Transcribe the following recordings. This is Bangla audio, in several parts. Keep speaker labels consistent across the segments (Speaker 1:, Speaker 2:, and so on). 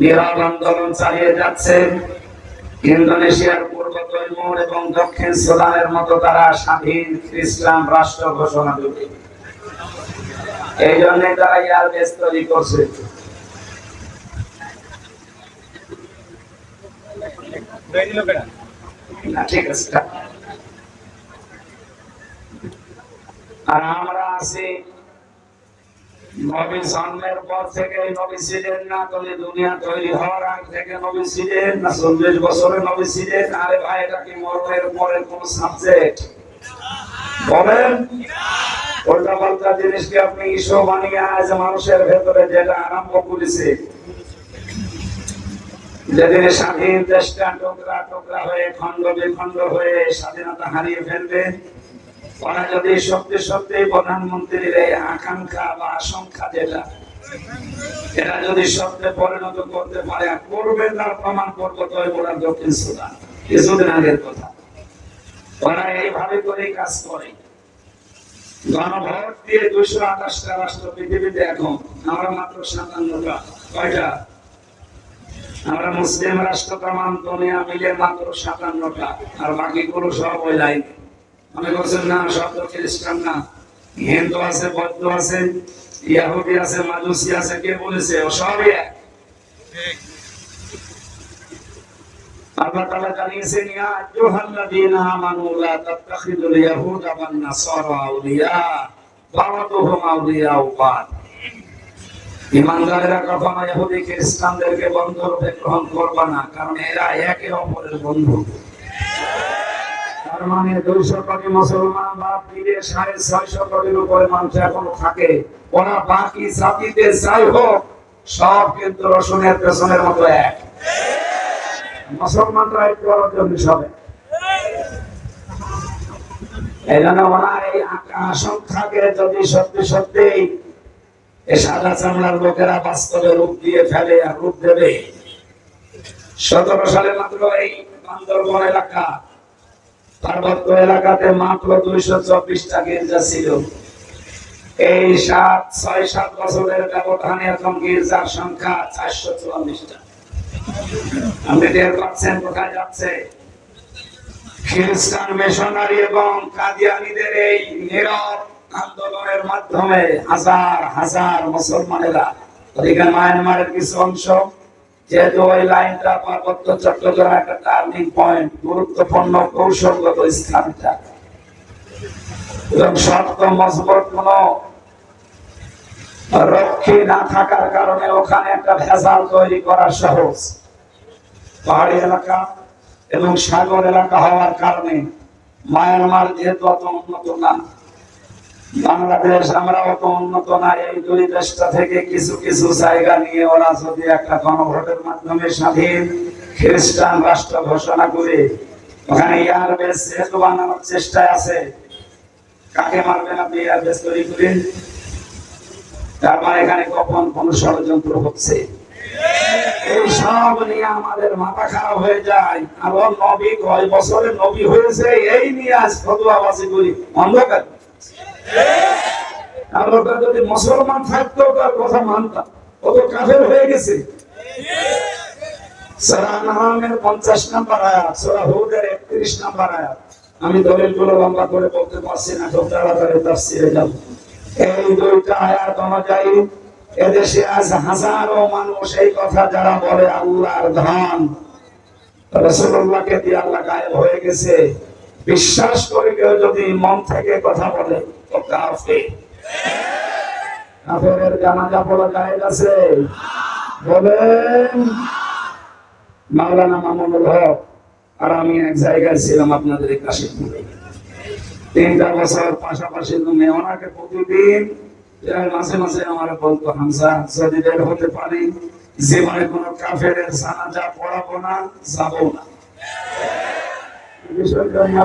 Speaker 1: নীরব আন্দোলন চালিয়ে যাচ্ছে। ইন্দোনেশিয়ার পূর্ব তৈমুর এবং দক্ষিণ সুদানের মতো তারা স্বাধীন খ্রিস্টান রাষ্ট্র ঘোষণা দেবে। এই জন্য তারা ইয়ার বেশ তৈরি করছে। আর আমরা আছি নবী জন্মের পর থেকে নবী ছিলেন না দুনিয়া তৈরি হওয়ার আগ থেকে নবী ছিলেন না, চল্লিশ বছরে নবী ছিলেন। আরে ভাই, এটা কি মরণের কোন সাবজেক্ট বলেন। উল্টা পাল্টা জিনিসকে আপনি ইস্যু বানিয়ে আজ মানুষের ভেতরে যেটা আরম্ভ করেছে, যেদিন স্বাধীন দেশটা টুকরা টুকরা হয়ে খন্ড বিখণ্ড হয়ে স্বাধীনতা হারিয়ে ফেলবে ওরা যদি সত্যি প্রধানমন্ত্রীর এই আকাঙ্ক্ষা বা আশঙ্কা যেটা, এরা যদি পরিণত করতে পারে করবে তার প্রমাণ করব তো দক্ষিণ সুদান। কিছুদিন আগের কথা। ওরা এইভাবে করে কাজ করে। গণভোট দিয়ে দুশো আঠাশটা রাষ্ট্র পৃথিবীতে এখন, আমরা মাত্র সাতান্নটা। কয়টা? আমরা মুসলিম রাষ্ট্র দুনিয়া মিলে মাত্র সাতান্নটা, আর বাকিগুলো সব ওই লাইন। মনে করছেন না, সব তো খ্রিস্টান না। হিন্দু আছে, বৌদ্ধ আছে, ইয়াহুদি আছে মাজুসি আছে, কে বলেছে? ও সবই এক। কখনো খ্রিস্টানদেরকে বন্ধু রূপে গ্রহণ করবে না, কারণ এরা একে অপরের বন্ধু। তার মানে দুইশো কোটি মুসলমান বা সাড়ে ছয়শো কোটির উপরে মানুষ এখন থাকে। ওরা বাকি জাতিতে যাই হোক, সব কিন্তু রসুনের পেছনের মতো এক। মুসলমানরা একটু জন্য সবে। এই জন্য ওনার এই যদি সত্যি সত্যি এই সাদা চামড়ার লোকেরা বাস্তবে রূপ দিয়ে ফেলে আর রূপ দেবে। সতেরো সালে মাত্র এই বান্দরবন এলাকা পার্বত্য এলাকাতে মাত্র দুইশো চব্বিশটা গির্জা ছিল। এই সাত, ছয়, সাত বছরের ব্যবধানে এখন গির্জার সংখ্যা চারশো চুয়াল্লিশটা আপনি টের পাচ্ছেন কোথায় যাচ্ছে? খ্রিস্টান মিশনারি এবং কাদিয়ানিদের এই নীরব আন্দোলনের মাধ্যমে হাজার হাজার মুসলমানেরা মায়ানমারের কিছু অংশ যেহেতু ওই লাইনটা পার্বত্য চট্টগ্রাম একটা টার্নিং পয়েন্ট, গুরুত্বপূর্ণ কৌশলগত স্থানটা। এবং শক্ত, মজবুত কোন রক্ষী না থাকার কারণে ওখানে একটা ভেজাল তৈরি করা সহজ। পাহাড়ি এলাকা এবং সাগর এলাকা হওয়ার কারণে মায়ানমার যেহেতু অত উন্নত না বাংলাদেশ আমরা অত উন্নত না, এই দুই দেশটা থেকে কিছু কিছু জায়গা নিয়ে ওরা যদি একটা গণভোটের মাধ্যমে স্বাধীন খ্রিস্টান রাষ্ট্র ঘোষণা করে, ওখানে ইয়ার বেস যেহেতু বানানোর চেষ্টায় আছে, কাকে মারবেন আপনি ইয়ার বেস তৈরি করে তার মানে এখানে কখন কোন ষড়যন্ত্র হচ্ছে। এই সব নিয়ে আমাদের মাথা খারাপ হয়ে যায়। আর নবী কয় বছরে নবী হয়েছে, এই নিয়ে আজ ফতুয়াবাজি করি। অন্ধকার। আর ওটা যদি মুসলমান থাকতো তার কথা মানতাম। ও তো কাফের হয়ে গেছে। সূরা নামের 50 নম্বর আয়াত, সূরা হুদের 31 নম্বর আয়াত। আমি লম্বা করে বলতে পারছি না অনুযায়ী এদেশে আজ হাজারো মানুষ এই কথা যারা বলে, আল্লাহর ধন। রসুল্লাহকে দিয়ে আল্লাহ গায়েব হয়ে গেছে। বিশ্বাস করে কেউ যদি মন থেকে কথা বলে, তো কাফের। কাফের জানাজা পড়া যায় আছে। বলেন, মাওলানা মামুনুল হক, আর আমি এক জায়গায় ছিলাম আপনাদের কাছে তিনটা বছর পাশাপাশি তুমি ওনাকে প্রতিদিন মাঝে মাঝে আমার বলতো হামসা যদি বের হতে পারি, জীবনে কোন কাফের জানাজা পড়াবো না, যাব না। জেনে?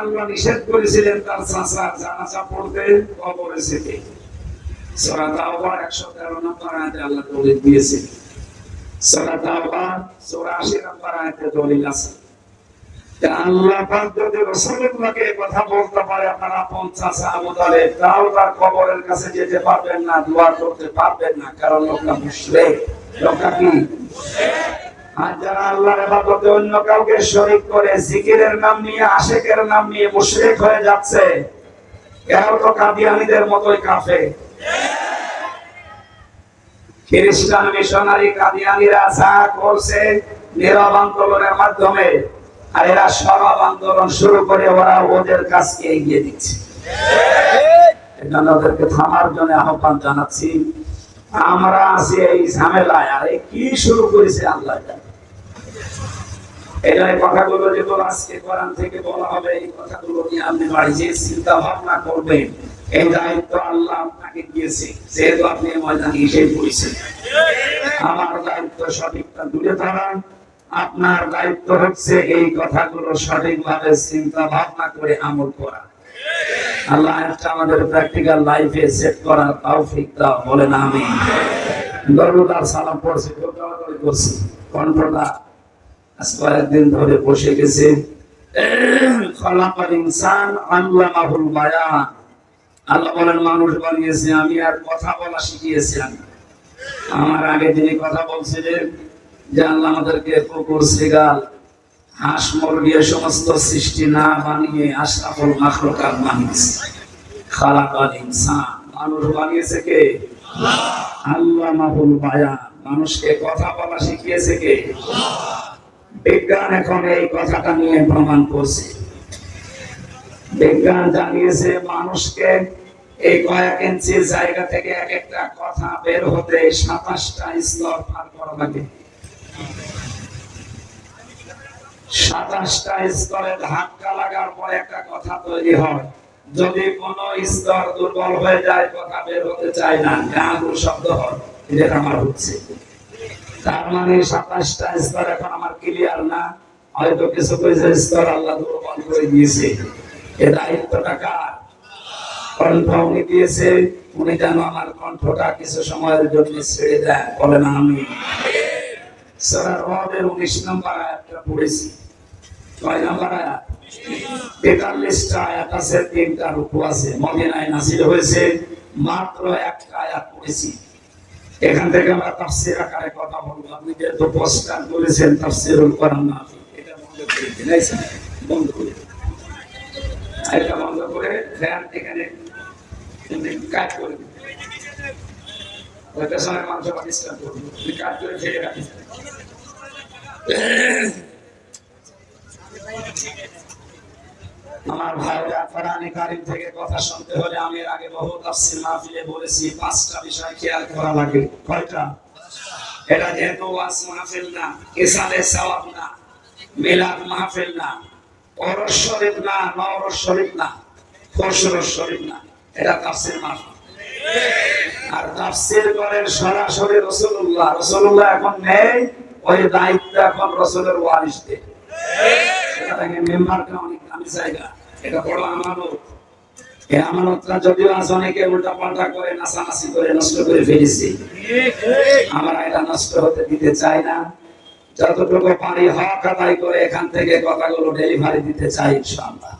Speaker 1: আল্লাহ নিষেধ করেছিলেন তার চাচার জানাজা পড়তে কবরে যেতে। সূরা তাওবা 113 নম্বর আয়াতে আল্লাহ তৌহিদ দিয়েছে সূরা তাওবা 80 নম্বর আয়াতে দলিল আছে। আল্লাহ অন্য কাউকে করে, জিকিরের নাম নিয়ে, আশেকের নাম নিয়ে হয়ে যাচ্ছে, এরাও তো কাদিয়ানীদের মতোই কাফে খ্রিস্টান মিশনারি কাদিয়ানীরা যা করছে, নীরব মাধ্যমে আর এরা সরব আন্দোলন শুরু করে ওরা ওদের কাজকে এগিয়ে দিচ্ছে। ওদেরকে থামার জন্য আহ্বান জানাচ্ছি। আমরা আছি এই ঝামেলায়। আর কি শুরু করেছে আল্লাহ থেকে চিন্তা ভাবনা করবেন। এই দায়িত্ব আল্লাহ আপনাকে যেহেতু আপনি ময়দানে এসে পড়েছেন। আমার দায়িত্ব সঠিকটা দূরে ধরা আপনার দায়িত্ব হচ্ছে এই কথাগুলো সঠিকভাবে চিন্তা ভাবনা করে আমল করা। আল্লাহ আমাদের প্র্যাকটিক্যাল লাইফে সেট করার তৌফিক দাও, বলেন আমি আর সালাম পড়ছি করছি কণ্ঠটা আজ কয়েকদিন ধরে বসে গেছে। খলাকাল ইনসান আল্লামাহুল বায়ান। আল্লাহ বলেন, মানুষ বানিয়েছে, আমি আর কথা বলা শিখিয়েছি আমি। আমার আগে যিনি কথা বলছিলেন আমাদেরকে কুকুর হাঁস সমস্ত সৃষ্টি না বানিয়ে আশরাফুল বানিয়েছে। ইনসান। মানুষ বানিয়েছে কে? আল্লাহ মাহুল মানুষকে কথা বলা শিখিয়েছে কে? বিজ্ঞান এখন এই কথাটা নিয়ে প্রমাণ করছে। বিজ্ঞান জানিয়েছে মানুষকে এই কয়েক ইঞ্চি জায়গা থেকে এক একটা কথা বের হতে সাতাশটা স্তর পার করা লাগে। সাতাশটা স্তরে ধাক্কা লাগার পর একটা কথা তৈরি হয়। যদি কোনো স্তর দুর্বল হয়ে যায়, কথা বের হতে চায় না। গাঁগুর শব্দ হয়। যেটা আমার হচ্ছে। তার মানে সাতাশটা স্তর এখন আমার ক্লিয়ার না। হয়তো কিছু কিছু স্তর আল্লাহ দুর্বল করে দিয়েছে। এ দায়িত্বটা কার? কণ্ঠ উনি দিয়েছে, উনি যেন আমার কণ্ঠটা কিছু সময়ের জন্য ছেড়ে দেয়। বলেন আমি সূরা রদের 19 নম্বর আয়াতটা পড়েছি। কয় নম্বর আয়াত। তেতাল্লিশটা আয়াত আছে তিনটা রুকু আছে। মদিনায় নাসিল হয়েছে, মাত্র একটা আয়াত পড়েছি। এখান থেকে আমরা তাফসীর আকারে কথা বলব। আপনি যেহেতু পোস্টার বলেছেন, তাফসীরুল কোরআন মাহফিল, এটা বন্ধ করে দিন। বন্ধ করে এটা বন্ধ করে ফ্যান এখানে কাজ করে আমার ভাইরা কোরআনে কারিম থেকে কথা শুনতে হলে আমি এর আগে বহু তাফসীর মাহফিলে বলেছি, পাঁচটা বিষয় খেয়াল করা লাগে। কয়টা? এটা যেহেতু ওয়াজ মাহফিল না ইসালে সওয়াব না, মিলাদ মাহফিল না, ওরস শরীফ না, নওরস শরীফ না খসরস শরীফ না, এটা তাফসীর মাহফিল। আর তাফসীর করেন সরাসরি রাসূলুল্লাহ। রাসূলুল্লাহ এখন নেই, ওই দায়িত্ব এখন রাসূলের এই মেম্বারটা অনেক দামি জায়গা। এটা বড় আমানত। আমানতটা যদিও আজ অনেকে উল্টা পাল্টা করে, নাচানাচি করে, নষ্ট করে ফেলেছি। আমরা এটা নষ্ট হতে দিতে চাই না। যতটুকু পারি হক আদায় করে এখান থেকে কথাগুলো ডেলিভারি দিতে চাই ইনশাআল্লাহ।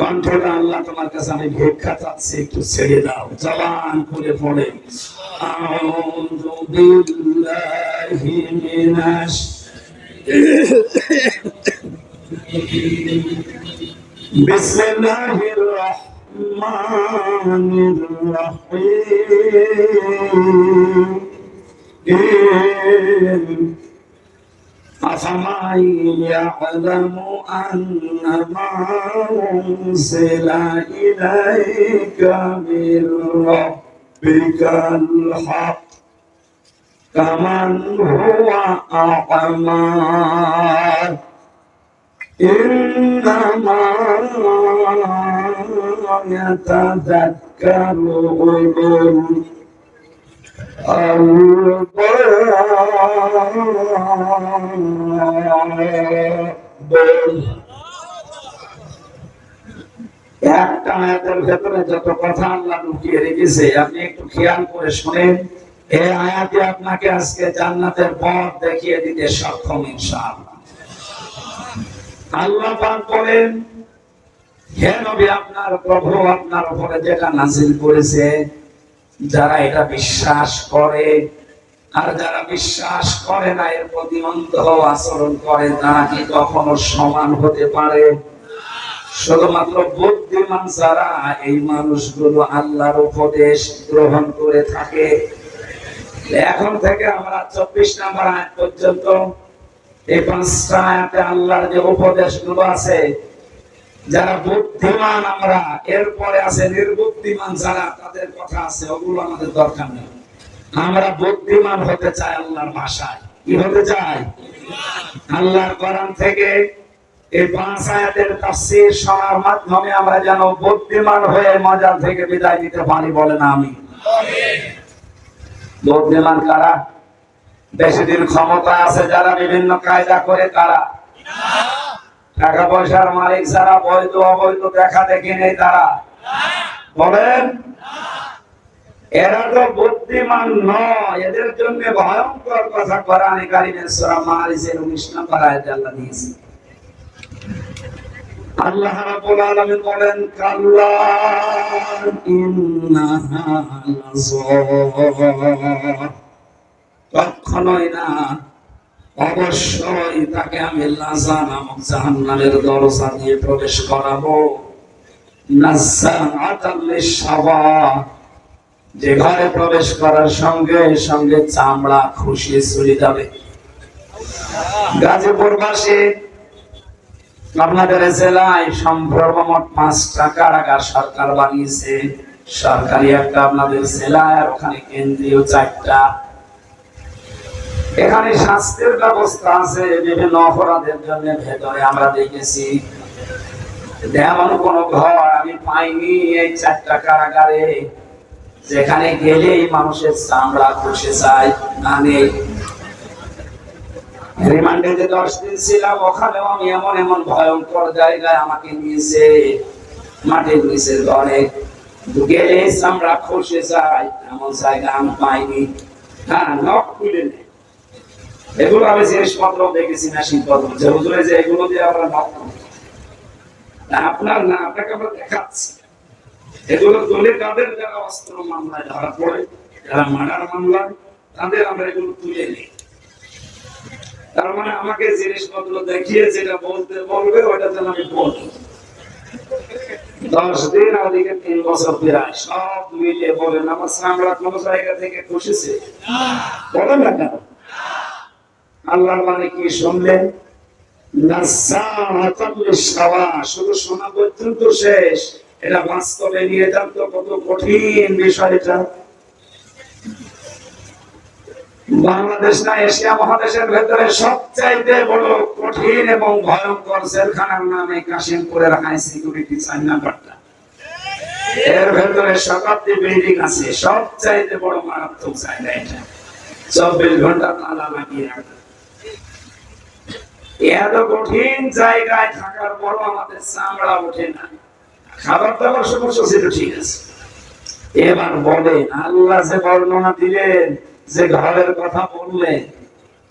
Speaker 1: কণ্ঠটা আল্লাহ তোমার কাছে আমি ভিক্ষা চাচ্ছি, একটু ছেড়ে দাও চালান করে পড়ে আউযু বিল্লাহি মিনাশ বিসমিল্লাহির রহমানির রহিম। أفمن يعلم أن ما أنزل إليك من ربك الحق كمن هو أعمى؟ إنما يتذكر أولو একটা আয়াতের ভেতরে যত কথা আল্লাহ লুকিয়ে রেখেছে, আপনি একটু খেয়াল করে এই আয়াতে আপনাকে আজকে জান্নাতের পথ দেখিয়ে দিতে সক্ষম, ইনশাআল্লাহ। আল্লাহ পাক বলেন, হে নবী, আপনার প্রভু আপনার উপরে যেটা নাজিল করেছে যারা এটা বিশ্বাস করে, আর যারা বিশ্বাস করে না, এর প্রতি আচরণ করে, তারা কি কখনো সমান হতে পারে? শুধুমাত্র বুদ্ধিমান যারা, এই মানুষগুলো আল্লাহর উপদেশ গ্রহণ করে থাকে। এখন থেকে আমরা চব্বিশ নাম্বার আয়াত পর্যন্ত এই পাঁচটা আয়াতে আল্লাহর যে উপদেশগুলো আছে যারা বুদ্ধিমান আমরা, এরপরে আছে নির্বুদ্ধিমান যারা, তাদের কথা আছে, ওগুলো আমাদের দরকার নেই। আমরা বুদ্ধিমান হতে চাই আল্লাহর ভাষায়। কি হতে চাই? আল্লাহর কোরআন থেকে এই পাঁচ আয়াতের তাফসীর শোনার মাধ্যমে আমরা যেন বুদ্ধিমান হয়ে মজার থেকে বিদায় নিতে পারি বলেন আমি। বুদ্ধিমান কারা? বেশি দিন ক্ষমতা আছে যারা বিভিন্ন কায়দা করে তারা। টাকা পয়সার মালিক যারা, বৈধ অবৈধ দেখা দেখি নেই তারা। বলেন, এরা তো বুদ্ধিমান নয়, এদের জন্য ভয়ঙ্কর কথা কোরআনে কারিমের সূরা মারিসের 19 নম্বর আয়াতে আল্লাহ দিয়েছে। আল্লাহ রাব্বুল আলামিন বলেন, কাল্লা ইন্নাহা লাযা কখনোই না। অবশ্যই তাকে আমি লাজা নামক জাহান্নামের দরজা দিয়ে প্রবেশ করাবো। যে ঘরে প্রবেশ করার সঙ্গে সঙ্গে চামড়া খুশি চলে যাবে। গাজীপুরবাসী আপনাদের জেলায় সর্বমোট পাঁচটা কারাগার সরকার বানিয়েছে। সরকারি একটা আপনাদের জেলায় আর ওখানে কেন্দ্রীয় চারটা এখানে শাস্তির ব্যবস্থা আছে, বিভিন্ন অপরাধের জন্য ভেতরে আমরা দেখেছি। এমন কোন ঘর আমি পাইনি এই চারটা কারাগারে, যেখানে গেলেই মানুষের চামড়া যায় না নেই রিমান্ডে যে দশ দিন ছিলাম, ওখানেও আমি এমন এমন ভয়ঙ্কর জায়গায় আমাকে নিয়েছে, মাটির নিচের ঘরে। গেলে চামড়া খসে যায়, এমন জায়গা আমি পাইনি। হ্যাঁ নখ খুলে নেই। এগুলো আমি জিনিসপত্র দেখেছি না যে এগুলো দিয়ে আমরা আপনার না, আপনাকে আমরা দেখাচ্ছি। এগুলো দলে তাদের যারা অস্ত্র মামলায় ধরা পড়ে, যারা মার্ডার তাদের আমরা এগুলো তুলে নিই। তার মানে আমাকে জিনিসপত্র দেখিয়ে যেটা বলতে বলবে ওটা যেন আমি বলি। দশ দিন ওদিকে তিন বছর প্রায় সব মিলিয়ে বলেন, আমার সামলা কোন জায়গা থেকে খুশিছে? বলেন না কেন? আল্লাহর মানে কি শুনলেন? ভয়ঙ্কর নামে কাশিমপুরের হাই সিকিউরিটি চার নাম্বারটা। এর ভেতরে শতাব্দী বিল্ডিং আছে, সবচাইতে বড় মারাত্মক জায়গা এটা। চব্বিশ ঘণ্টা তালা লাগিয়ে রাখা। এত কঠিন জায়গায় থাকার পরও আমাদের চামড়া ওঠে না। খাবার দাবার সমস্যা ছিল, ঠিক আছে। এবার বলেন, আল্লাহ যে বর্ণনা দিলেন, যে ঘরের কথা বললেন,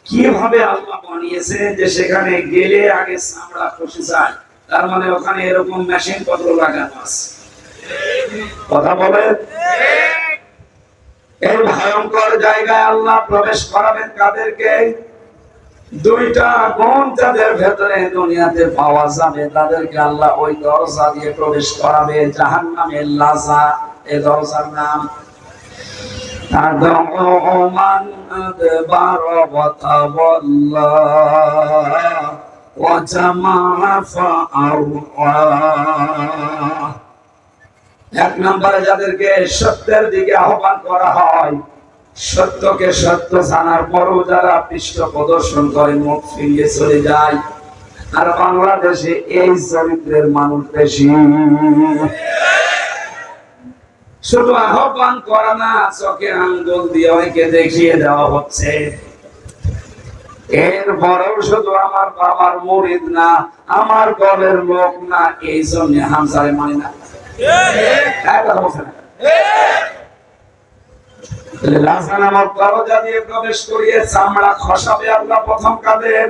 Speaker 1: কীভাবে আল্লাহ বানিয়েছে যে সেখানে গেলে আগে চামড়া খসে যায়? তার মানে ওখানে এরকম মেশিন পত্র লাগানো আছে। কথা বলেন? এই ভয়ঙ্কর জায়গায় আল্লাহ প্রবেশ করাবেন কাদেরকে? দুইটা গুণ তাদের ভেতরে দুনিয়াতে পাওয়া যাবে, তাদেরকে আল্লাহ ওই দরজা দিয়ে প্রবেশ করাবে জাহান নামে লাজা, এ দরজার নাম। মান বার কথা এক নম্বরে যাদেরকে সত্যের দিকে আহ্বান করা হয় সত্যকে সত্য জানার পরও যারা পৃষ্ঠ প্রদর্শন করে মুখ ফিরিয়ে চলে যায়। আর বাংলাদেশে এই চরিত্রের মানুষ বেশি। শুধু আহ্বান করা না চোখে আঙ্গুল দিয়ে অনেকে দেখিয়ে দেওয়া হচ্ছে। এর পরেও শুধু আমার বাবার মুরিদ না আমার দলের লোক না এই জন্য হামসারে মানি না। এক আমার দরজা দিয়ে প্রবেশ করিয়ে চামড়া খসাবে আল্লাহ প্রথম কাদের